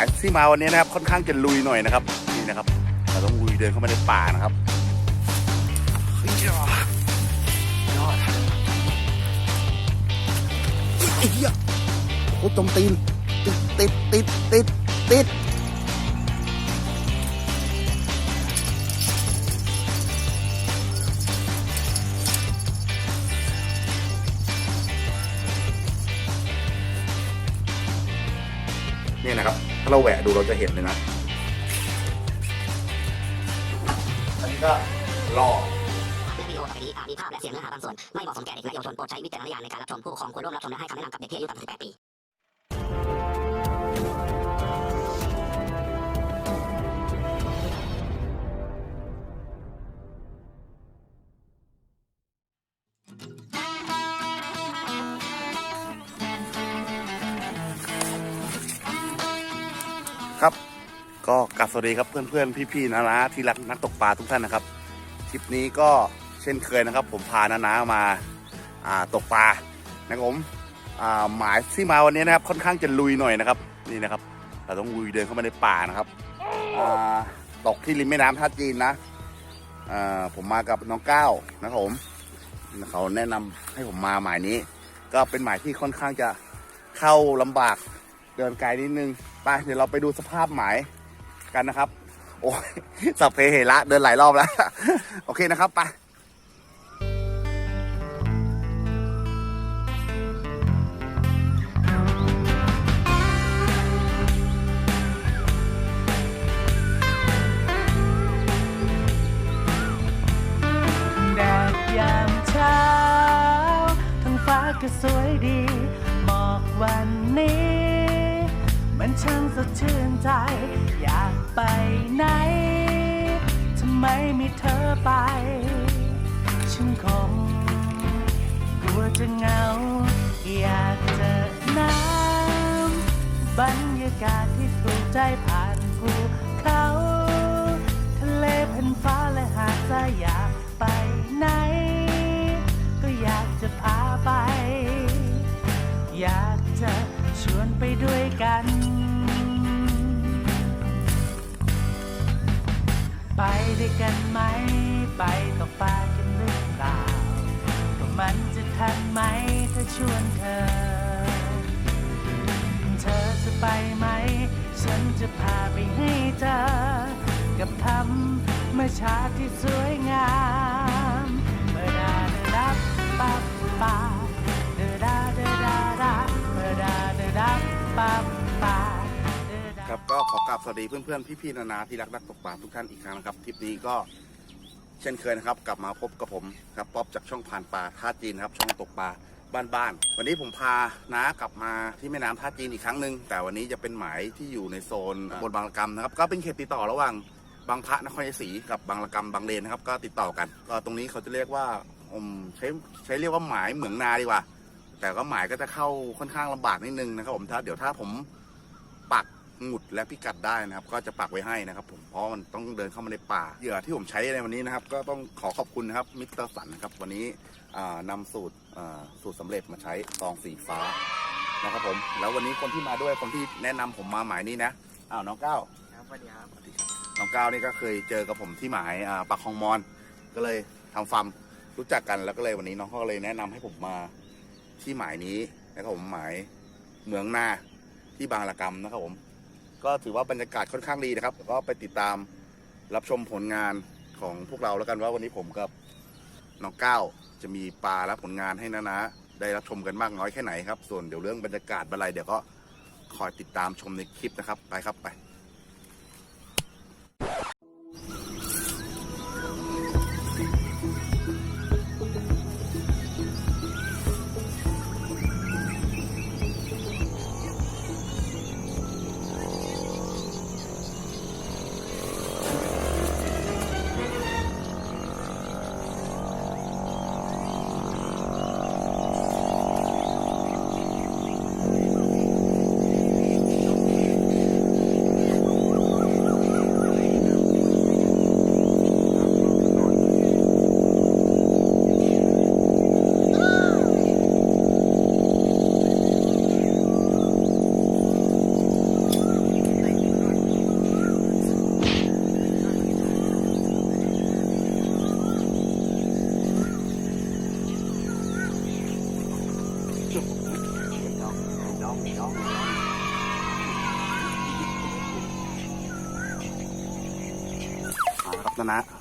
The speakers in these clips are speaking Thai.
ายที่มาวันนี้นะครับ ค่อนข้างจะลุยหน่อยนะครับนี่นะครับเราต้องลุยเดินเข้ามาในป่านะครับเยอดยอดไอ้เหี้ยโคตรจมตีนติดติดติดติดติดาเราแหวะดูเราจะเห็นเลยนะ อันนี้ก็รอวิดีโอต่อไปนี้อาจมีภาพและเสียงเนื้อหาบางส่วน ไม่เหมาะสมแก่เด็กและเยาวชนโปรดใช้วิจารณญาณในการรับชมผู้ปกครองควรร่วมรับชมและให้คำแนะนำกับเด็กที่อายุต่ำกว่า18ปี ก็กลับสวัสดีครับเพื่อนๆ พี่ๆนานาที่รักนักตกปลาทุกท่านนะครับคลิปนี้ก็เช่นเคยนะครับ ผมพานานามาาตกปลานะครับผมหมายที่มาวันนี้นะครับค่อนข้างจะลุยหน่อยนะครับนี่นะครับเราต้องลุยเดินเข้ามาในป่านะครับตกที่ริมแม่น้ำท่าจีนนะผมมากับน้องก้าวนะครับผมเขาแนะนำให้ผมมาหมายนี้ ก็เป็นหมายที่ค่อนข้างจะเข้าลำบากเดินไกลนิดนึงไปเดี๋ยวเราไปดูสภาพหมาย กันนะครับ โอ้ยสัพเพเหระเดินหลายรอบแล้ว โอเคนะครับไปแดดยามเช้าท้องฟ้าก็สวยดีหมอกวันนี้ มันช่างสดชื่นใจ ไปไหน ทำไมม่เธอไป ฉันคงกลัวจะเหงา อยากเจอน้ำบรรยากาศที่ถูกใจผ่านภูเขา ทะเลแผ่นฟ้าและหาดทรายอยากไปไหน ก็อยากจะพาไป อยากจะชวนไปด้วยกัน ไปด้วยกันไหม ไปตกปลากันหรือเปล่าก็มันจะทันไหมถ้าชวนเธอ เธอจะไปไหม ฉันจะพาไปให้เจอกับธรรมชาติที่สวยงามเมื่อดาเดอดับปับปาเดอดาเดอดาดาเมื่อดาเดอดับปับปาเดอดา ครับก็ขอกราบสวัสดีเพื่อนๆ พี่ๆนานาที่รักนักตกปลาทุกท่านอีกครั้งนะครับทริปนี้ก็เช่นเคยนะครับ กลับมาพบกับผมครับป๊อบจากช่องผ่านปลาท่าจีนนะครับช่องตกปลาบ้านๆวันนี้ผมพาน้ากลับมาที่แม่น้ำท่าจีนอีกครั้งหนึ่งแต่วันนี้จะเป็นหมายที่อยู่ในโซนบนบางระกำนะครับ ก็เป็นเขตติดต่อระหว่างบางพระนครชัยศรีกับบางระกำบางเลนนะครับก็ติดต่อกันก็ตรงนี้เขาจะเรียกว่าอืมใช้ใช้เรียกว่าหมายเหมืองนาดีกว่า แต่ก็หมายก็จะเข้าค่อนข้างลำบากนิดนึงนะครับผมถ้าเดี๋ยวถ้าผมปัก หมุดและพิกัดได้นะครับ ก็จะปักไว้ให้นะครับ ผมเพราะมันต้องเดินเข้ามาในป่าเหยื่อที่ผมใช้ในวันนี้นะครับ ก็ต้องขอขอบคุณนะครับมิสเตอร์สันนะครับวันนี้อ่านำสูตรอ่าสูตรสำเร็จมาใช้ซองสีฟ้านะครับผมแล้ววันนี้คนที่มาด้วยคนที่แนะนำผมมาหมายนี้นะอ้าวน้องก้าวครับสวัสดีครับสวัสดีครับน้องก้าวนี่ก็เคยเจอกับผมที่หมายอ่าปักคลองมอน ก็เลยทำฟาร์มรู้จักกันแล้วก็เลยวันนี้น้องเขาก็เลยแนะนำให้ผมมาที่หมายนี้นะครับผมหมายเหมืองนาที่บางระกำนะครับผม ก็ถือว่าบรรยากาศค่อนข้างดีนะครับก็ไปติดตามรับชมผลงานของพวกเราแล้วกันว่าวันนี้ผมกับน้องก้าวจะมีปลาและผลงานให้นะนะ ได้รับชมกันมากน้อยแค่ไหนครับ ส่วนเดี๋ยวเรื่องบรรยากาศอะไรเดี๋ยวก็คอยติดตามชมในคลิปนะครับ ไปครับไป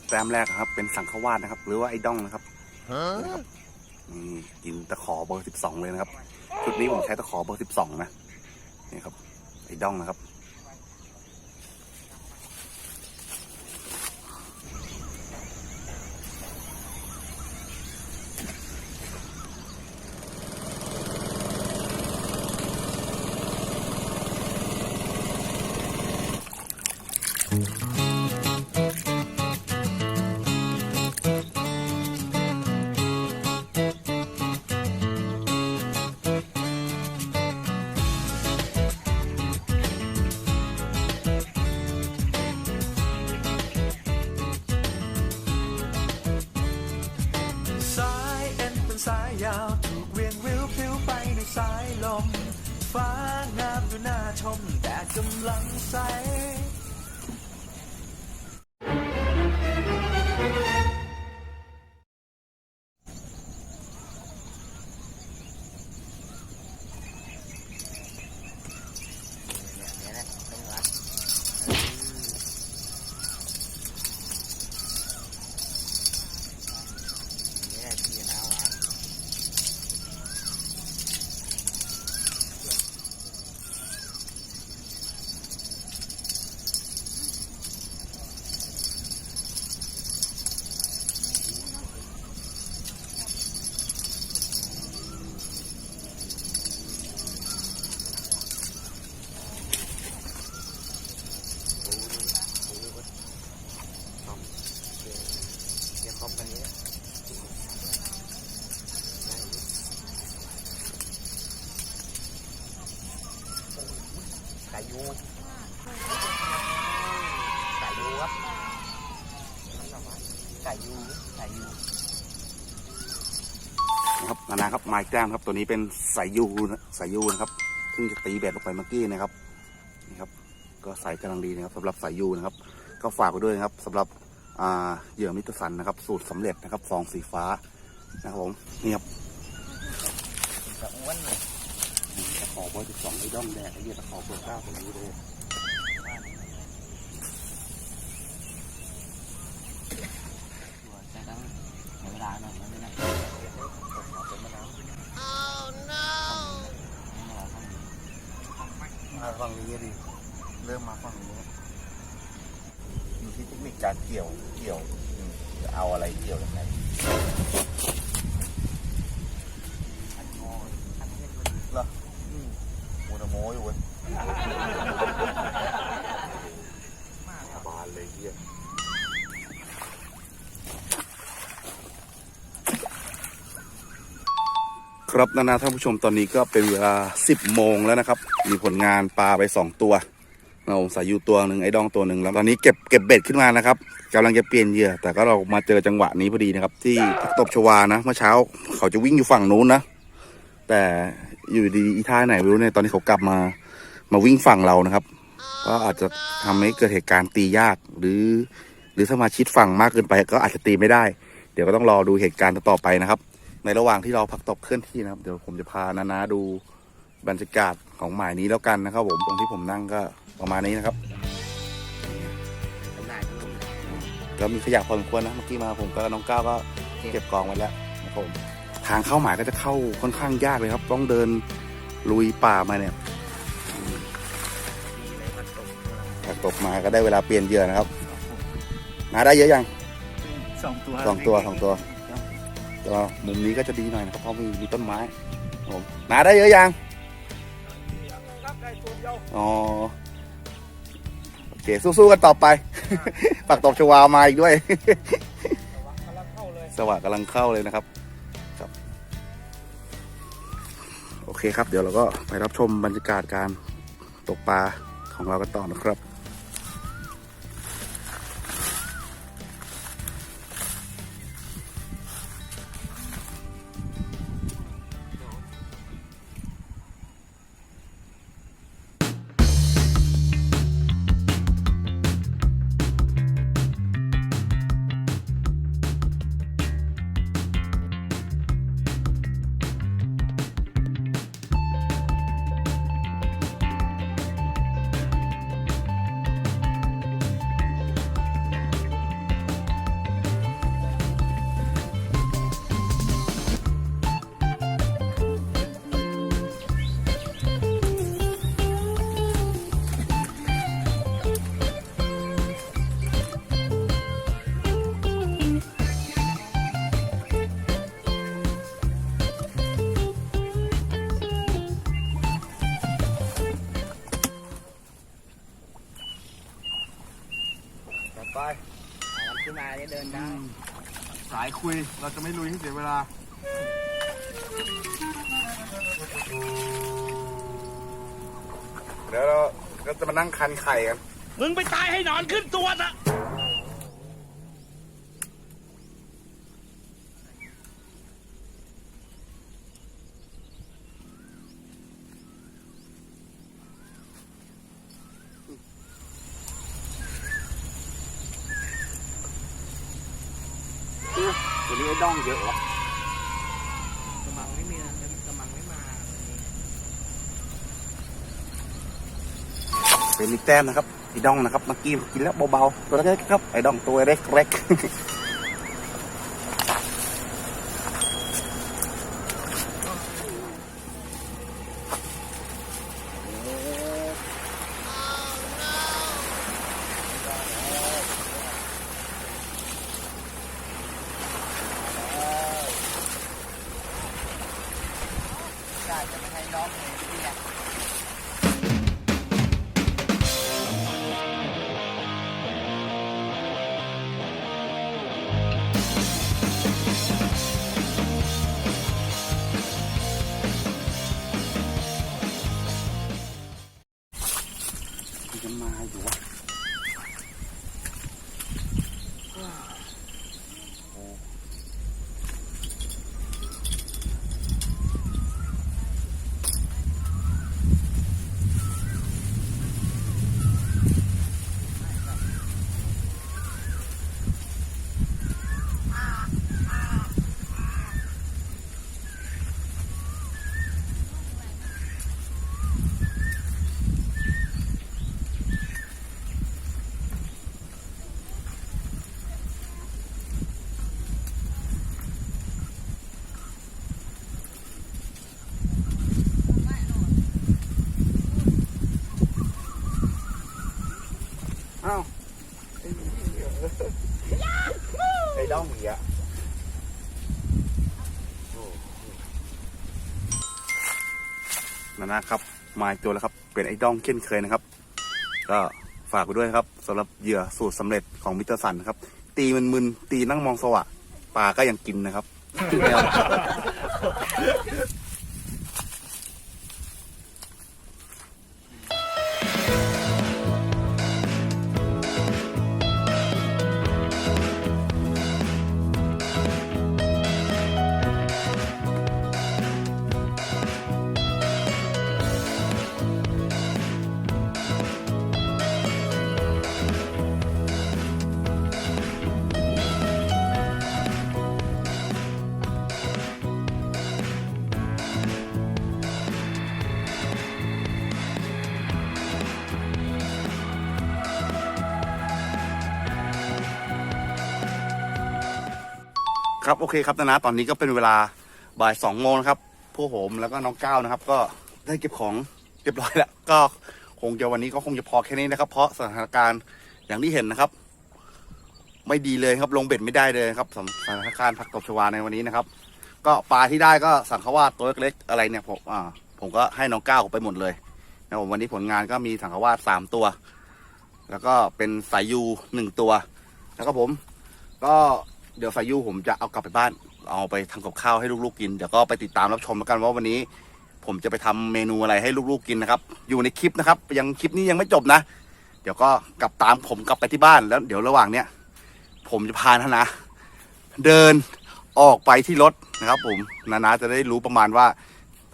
แต้มแรกครับ เป็นสังขวาสนะครับ หรือว่าไอ้ด้องนะครับนะครับนี่กินตะขอเบอร์สิบสองเลยนะครับชุดนี้ผมใช้ตะขอเบอร์สิบสองนะนี่ครับไอ้ด้องนะครับ สายลม ฟ้างามดูน่าชมแต่กำลังใส ครับนานาครับไม้แก้มครับ ตัวนี้เป็นสายยูนะสายยูนะครับเพิ่งจะตีแบตลงไปเมื่อกี้นะครับนี่ครับ ก็ใส่กำลังดีนะครับสำหรับสายยูนะครับ ก็ฝากไว้ด้วยนะครับสำหรับอ่าเหยื่อมิตรสันนะครับ สูตรสำเร็จนะครับฟองสีฟ้านะครับผมนี่ครับจะอ้วนเลยตะขอเบอร์สิบสองไอ้ด้อมแดงไอ้เหี้ยตะขอเบอร์เก้าตัวนี้เลย จะต้องใช้เวลาหน่อยไม่ได้ มาฝั่งนี้ดิเริ่มมาฝั่งนี้อยู่ที่เทคนิคการเกี่ยวเกี่ยวอืมจะเอาอะไรเกี่ยวยังไง เหรอโมโนโมอยู่เว้ยบานเลยเฮีย ครับนานาท่านผู้ชมตอนนี้ก็เป็นเวลา 10 โมงแล้วนะครับ มีผลงานปลาไป 2 ตัวเราสายยูตัวหนึ่งไอ้ดองตัวหนึ่งแล้วตอนนี้เก็บเก็บเบ็ดขึ้นมานะครับกำลังจะเปลี่ยนเหยื่อ แต่ก็เรามาเจอจังหวะนี้พอดีนะครับ ที่ผักตบชวานะเมื่อเช้าเขาจะวิ่งอยู่ฝั่งนู้นนะ แต่อยู่ดีอีท่าไหนไม่รู้เนี่ยตอนนี้เขากลับมามาวิ่งฝั่งเรานะครับ ก็อาจจะทำให้เกิดเหตุการณ์ตียากหรือ หรือถ้ามาชิดฝั่งมากเกินไป ก็อาจจะตีไม่ได้ เดี๋ยวก็ต้องรอดูเหตุการณ์ต่อไปนะครับ ในระหว่างที่เราพักตบเคลื่อนที่นะครับ เดี๋ยวผมจะพานานาดูบรรยากาศของหมายนี้แล้วกันนะครับ ผมตรงที่ผมนั่งก็ประมาณนี้นะครับก็มีขยะพอสมควรนะเมื่อกี้มาผมกับน้องก้าวก็เก็บกองไว้แล้วนะครับผมทางเข้าหมายก็จะเข้าค่อนข้างยากเลยครับ ต้องเดินลุยป่ามาเนี่ยถ้าตกมาก็ได้เวลาเปลี่ยนเหยื่อนะครับนาได้เยอะยังสองตัวสองตัวสองตัว ก็มุมนี้ก็จะดีหน่อยนะครับเพราะมีมีต้นไม้ผมนาได้เยอะยังอ๋อโอเคสู้ๆกันต่อไป ปักตบชวามาอีกด้วย สว่างกำลังเข้าเลยนะครับครับ โอเคครับ เดี๋ยวเราก็ไปรับชมบรรยากาศการตกปลาของเรากันต่อนะครับ มันขึ้นมาเนี่ยเดินได้สายคุยเราจะไม่ลุยให้เสียเวลา เดี๋ยวเราก็จะมานั่งคันไข่กัน มึงไปตายให้หนอนขึ้นตัวซะ ด้องเยอะวะกระมังไม่มีนะกระมังไม่มาวันนี้เป็นอีกแต้มนะครับไอ้ด้องนะครับเมื่อกี้กินแล้วเบาๆตัวเล็กๆครับไอ้ด้องตัวเล็กๆ นานะครับมาอีกตัวแล้วครับ เป็นไอ้ดองเช่นเคยนะครับ ก็ฝากไปด้วยครับสำหรับเหยื่อสูตรสำเร็จของมิสเตอร์สันครับ ตีมึนๆตีนั่งมองสวะปลาก็ยังกินนะครับ ครับโอเคครับนะนะตอนนี้ก็เป็นเวลาบ่ายสองโมงนะครับผู้ผมแล้วก็น้องก้าวนะครับ ก็ได้เก็บของเรียบร้อยแล้วก็คงจะวันนี้ก็คงจะพอแค่นี้นะครับ เพราะสถานการณ์อย่างที่เห็นนะครับ ไม่ดีเลยครับลงเบ็ดไม่ได้เลยครับสถานการณ์ผักตบชวาในวันนี้นะครับ ก็ปลาที่ได้ก็สังขวาตัวเล็กๆอะไรเนี่ยผมอ่าผมก็ให้น้องก้าวไปหมดเลยนะผมวันนี้ผลงานก็มีสังขวาสสามตัว แล้วก็เป็นสายยูหนึ่งตัว แล้วก็ผม ก็ เดี๋ยวสายยูผมจะเอากลับไปบ้าน เอาไปทำกับข้าวให้ลูกๆกิน เดี๋ยวก็ไปติดตามรับชมแล้วกันว่าวันนี้ ผมจะไปทำเมนูอะไรให้ลูกๆกินนะครับ อยู่ในคลิปนะครับ ยังคลิปนี้ยังไม่จบนะ เดี๋ยวก็กลับตามผมกลับไปที่บ้านแล้ว เดี๋ยวระหว่างเนี้ยผมจะพานานะ เดินออกไปที่รถนะครับผมนานาจะได้รู้ประมาณว่า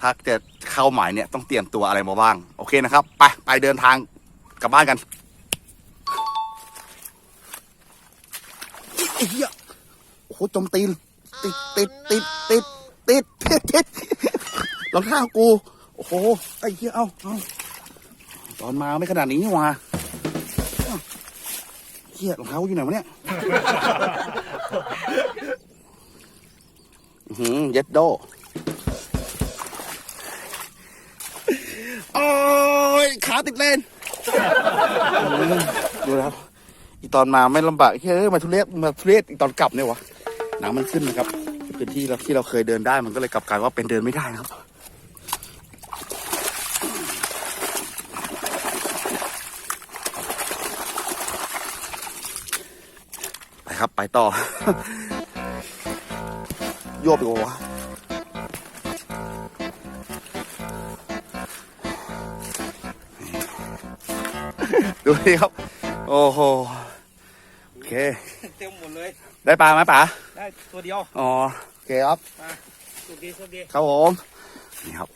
ถ้าจะเข้าหมายเนี่ยต้องเตรียมตัวอะไรมาบ้าง โอเคนะครับ ไปไปเดินทางกลับบ้านกันไอ้เหี้ย โอ้โหจมตีน ติดติดติดติดติดติดติดรองเท้ากู โอ้โห ไอ้เหี้ย เอาเอาตอนมาไม่ขนาดนี้นี่หว่าเหี้ยรองเท้าอยู่ไหนวะเนี่ยอื้อหือเย็ดโดโอ้ยขาติดเลนดูแล้วอีตอนมาไม่ลำบากเฮ้ยมาทุเรศมาทุเรศอีตอนกลับเนี่ยวะ น้ำมันขึ้นนะครับพื้นที่เราที่เราเคยเดินได้มันก็เลยกลับกลายว่าเป็นเดินไม่ได้นะครับนครับไปต่อ โยบอีกวะดูดิครับ โอ้โห โอเค เต็ม ดเลย ได้ปลาไหมป๋าได้ตัวเดียว อ๋อโอเคครับมาสุดดีสุดดีครับผมนี่ครับ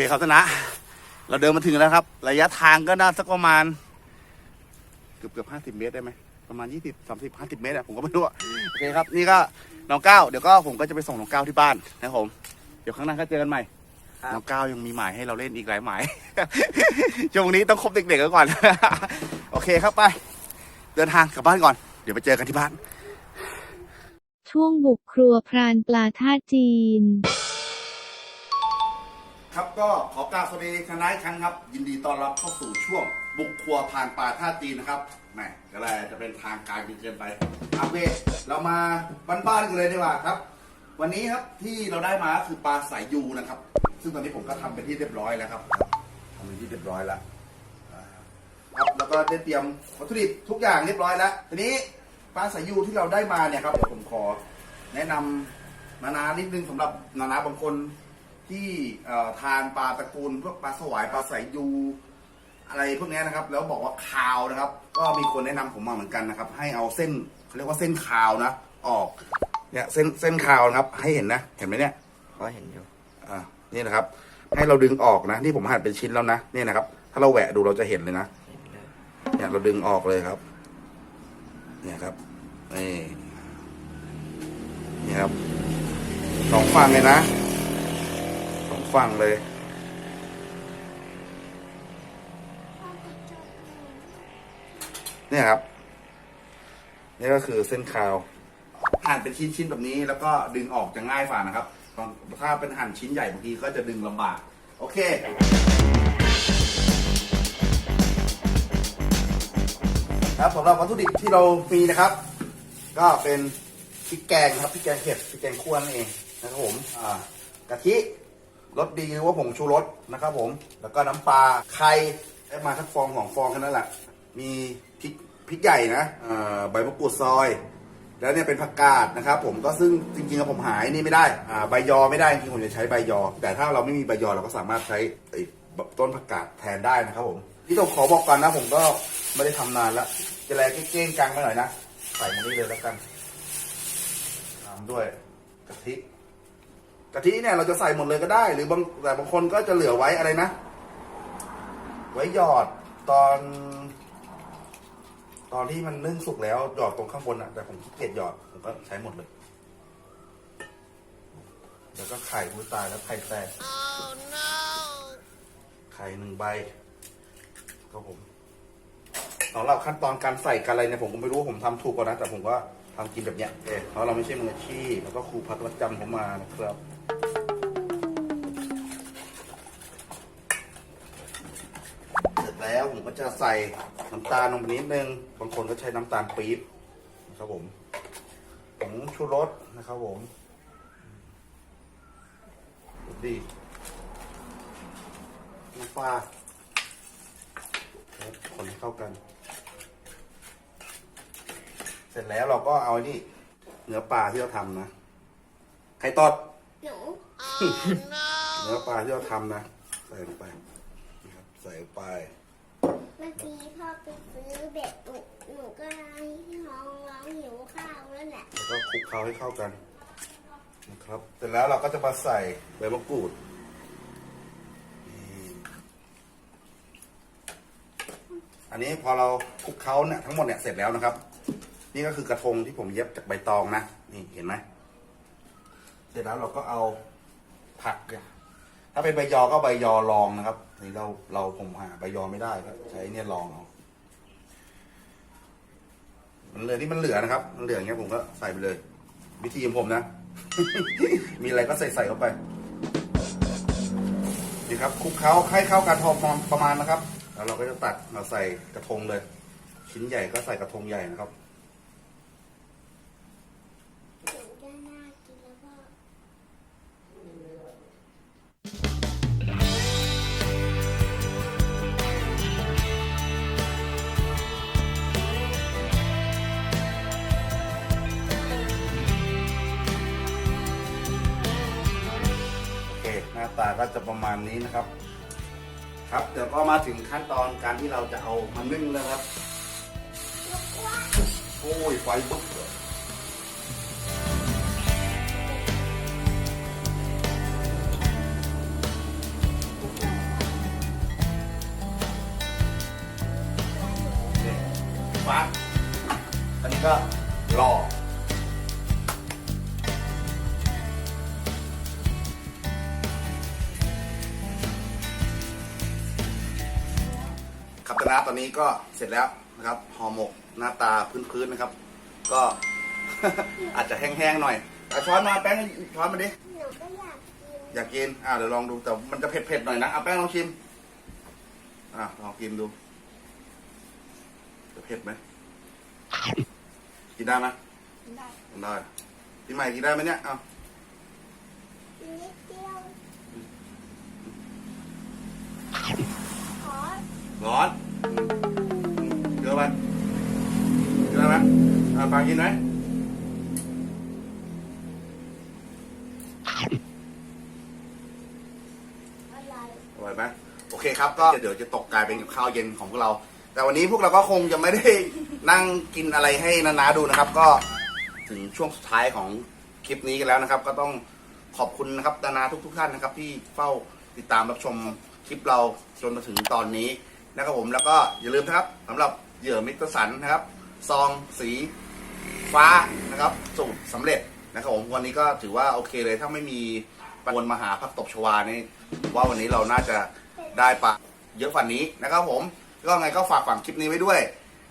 เคครับธนะ เราเดินมาถึงแล้วครับ ระยะทางก็น่าสักประมาณ เกือบเกือบห้าสิบเมตรได้ไหมประมาณยี่สิบสามสิบห้าสิบเมตรอะผมก็ไม่รู้อะโอเคครับ นี่ก็น้องก้าวเดี๋ยวก็ผมก็จะไปส่งน้องก้าวที่บ้านนะครับผมเดี๋ยวข้างหน้าก็เจอกันใหม่น้องก้าวยังมีหมายให้เราเล่นอีกหลายหมาย ช่วงนี้ต้องคบเด็กๆกันก่อน โอเคครับไป เดินทางกลับบ้านก่อน เดี๋ยวไปเจอกันที่บ้าน ช่วงบุกครัวพรานปลาท่าจีน ครับก็ขอกราบสวัสดีทนายครั้งครับ ยินดีต้อนรับเข้าสู่ช่วง บุกครัวผ่านป่าท่าจีนนะครับแหมก็เลยจะเป็นทางการเกินไปโอเคเรามาบ้านๆกันเลยดีกว่าครับ วันนี้ครับที่เราได้มาคือปลาสายยูนะครับ ซึ่งตอนนี้ผมก็ทำเป็นที่เรียบร้อยแล้วครับทำเป็นที่เรียบร้อยแล้วครับแล้วก็ได้เตรียมวัตถุดิบทุกอย่างเรียบร้อยแล้วทีนี้ปลาสายยูที่เราได้มาเนี่ยครับเดี๋ยวผมขอ แนะนำนานานิดนึงสำหรับนานาบางคน ที่เอ่อทานปลาตระกูลพวกปลาสวายปลาสายยูอะไรพวกเนี้ยนะครับ แล้วบอกว่าคาวนะครับ ก็มีคนแนะนำผมมาเหมือนกันนะครับ ให้เอาเส้นเขาเรียกว่าเส้นคาวนะ ออกเนี่ยเส้นเส้นคาวนะครับ ให้เห็นนะ เห็นไหมเนี่ยก็เห็นอยู่อ่านี่นะครับ ให้เราดึงออกนะนี่ผมหั่นเป็นชิ้นแล้วนะนี่นะครับ ถ้าเราแหวะดูเราจะเห็นเลยนะเห็นเลยเนี่ยเราดึงออกเลยครับ เนี่ยครับนี่นี่ครับสองฝั่งเลยนะสอง ฝั่งเลยเนี่ยครับ นี่ก็คือเส้นคาวหั่นเป็นชิ้นๆแบบนี้แล้วก็ดึงออกจะง่ายฝ่านะครับ ถ้าเป็นหั่นชิ้นใหญ่บางทีก็จะดึงลำบาก โอเค ครับสำหรับวัตถุดิบที่เรามีนะครับ ก็เป็นพริกแกงครับพริกแกงเผ็ดพริกแกงคั่วนั่นเองนะครับผม อ่ากะทิ รสดีหรือว่าผงชูรสนะครับผม แล้วก็น้ำปลาไข่ได้มาทักฟองสองฟองแค่นั้นแหละ มีพริกพริกใหญ่นะอ่าใบมะกรูดซอย แล้วเนี่ยเป็นผักกาดนะครับ ผมก็ซึ่งจริงๆแล้วผมหายนี่ไม่ได้อ่าใบยอไม่ได้จริงๆผมจะใช้ใบยอ แต่ถ้าเราไม่มีใบยอเราก็สามารถใช้ไอ้ต้นผักกาดแทนได้นะครับผมที่ต้องขอบอกก่อนนะ ผมก็ไม่ได้ทำนานล้วจะแลเก้งๆกลางไปหน่อยนะใส่มานี่เลยแล้วกันตามด้วยกะทิ กะทิเนี่ยเราจะใส่หมดเลยก็ได้ หรือบางแต่บางคนก็จะเหลือไว้อะไรนะ ไว้หยอดตอน ตอนที่มันนึ่งสุกแล้วหยอดตรงข้างบนอะแต่ผมขี้เกียจหยอดผมก็ใช้หมดเลยแล้วก็ไข่มือตายแล้วไข่แตกไข่หนึ่งใบครับผมสำหรับขั้นตอนการใส่กันอะไรเนี่ยผมก็ไม่รู้ว่าผมทำถูกกว่านะ แต่ผมก็ทำกินแบบเนี้ยเองเพราะเราไม่ใช่มืออาชีพแล้วก็ครูพักรักจำผมมานะครับ เสร็จแล้วผมก็จะใส่น้ำตาลลงนิดนึง บางคนก็ใช้น้ำตาลปี๊บนะครับผมผงชูรสนะครับผมดีน้ำปลาคนให้เข้ากัน เสร็จแล้วเราก็เอานี่เนื้อปลาที่เราทำนะ ไข่ตอด หนูเนื้อปลาที่เราทำนะ ใส่ลงไปนะครับใส่ลงไป เมื่อกี้พ่อไปซื้อเบ็ดหนูหนูก็ให้ท้องร้องหิวข้าวแล้วแหละแล้วก็คลุกเคล้าให้เข้ากันนะครับเสร็จแล้วเราก็จะมาใส่ใบมะกรูดนี่อันนี้พอเราคลุกเคล้าเนี่ยทั้งหมดเนี่ยเสร็จแล้วนะครับ นี่ก็คือกระทงที่ผมเย็บจากใบตองนะนี่เห็นไหม เสร็จแล้วเราก็เอาผักเนี่ยถ้าเป็นใบยอก็ใบยอรองนะครับนี่เราเราผมหาใบยอไม่ได้ก็ใช้เนี่ยรองเอามันเหลือที่มันเหลือนะครับ มันเหลืออย่างเงี้ยผมก็ใส่ไปเลย วิธีของผมนะ มีอะไรก็ใส่ใส่เข้าไปนี่ครับคลุกเคล้าให้เข้ากันพอประมาณนะครับ แล้วเราก็จะตัดมาใส่กระทงเลย ชิ้นใหญ่ก็ใส่กระทงใหญ่นะครับ ก็จะประมาณนี้นะครับ ครับเดี๋ยวก็มาถึงขั้นตอนการที่เราจะเอามานึ่งแล้วครับ โอ้ยไฟลุก นาตอนนี้ก็เสร็จแล้วนะครับห่อหมกหน้าตาพื้นๆนะครับ ก็ อาจจะแห้งๆหน่อยเอาช้อนมาแป้งช้อนมาดิ หนูก็อยากกินอยากกิน อ่าเดี๋ยวลองดูแต่มันจะเผ็ดๆหน่อยนะเอาแป้งลองชิม อ่าลองกินดู จะเผ็ดไหม กินได้ไหมได้ได้พี่ใหม่กินได้ไหมเนี่ยเอานิดเดียว ขอ ร้อน เกลือไปกินได้ไหมอ่าปลากินไหมอะไรอร่อยไหมโอเคครับก็เดี๋ยวจะตกกลายเป็นกับข้าวเย็นของพวกเรา แต่วันนี้พวกเราก็คงจะไม่ได้นั่งกินอะไรให้นานาดูนะครับ ก็ถึงช่วงสุดท้ายของคลิปนี้กันแล้วนะครับ ก็ต้องขอบคุณนะครับนานาทุก ๆ ท่านนะครับ ที่เฝ้าติดตามรับชมคลิปเราจนมาถึงตอนนี้ นะครับผมแล้วก็อย่าลืมนะครับสำหรับเหยื่อมิตรสันนะครับ ซองสีฟ้านะครับ สูตรสำเร็จนะครับผมวันนี้ก็ถือว่าโอเคเลยถ้าไม่มีปวนมาหาพักตบชวานี่ว่าวันนี้เราน่าจะได้ปลาเยอะฝันนี้นะครับผมก็ไงก็ฝากฝังคลิปนี้ไว้ด้วย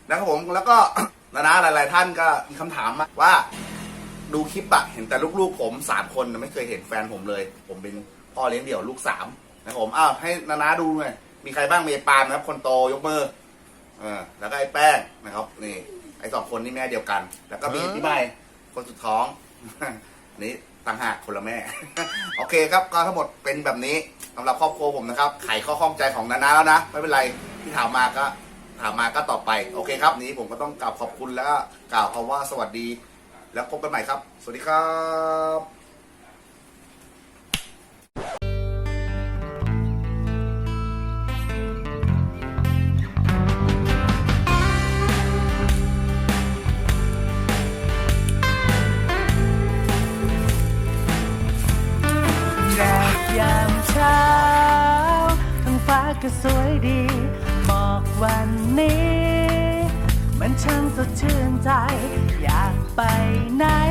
นะครับผมแล้วก็นานาหลาย ๆ ท่านก็มีคำถามมาว่าดูคลิปอะเห็นแต่ลูก ๆ ผมสามคนไม่เคยเห็นแฟนผมเลย ผมเป็นพ่อเลี้ยงเดี่ยวลูกสามนะครับผมอ้าวให้นานาดูหน่อย มีใครบ้างมีไอ้ปาล์มนะครับ คนโตยกมือเออแล้วก็ไอ้แป้งนะครับ นี่ ไอ้สองคนนี่แม่เดียวกัน แล้วก็มีพี่ใบคนสุดท้อง อันนี้ต่างหากคนละแม่ โอเคครับก็ทั้งหมดเป็นแบบนี้สำหรับครอบครัวผมนะครับ ไขข้อข้องใจของนานาแล้วนะไม่เป็นไรที่ถามมาก็ถามมาก็ตอบไป โอเคครับ นี้ผมก็ต้องกล่าวขอบคุณแล้วก็กล่าวคำว่าสวัสดี แล้วพบกันใหม่ครับ สวัสดีครับ ก็สวยดี บอกวันนี้ มันช่างสดชื่นใจ อยากไปไหน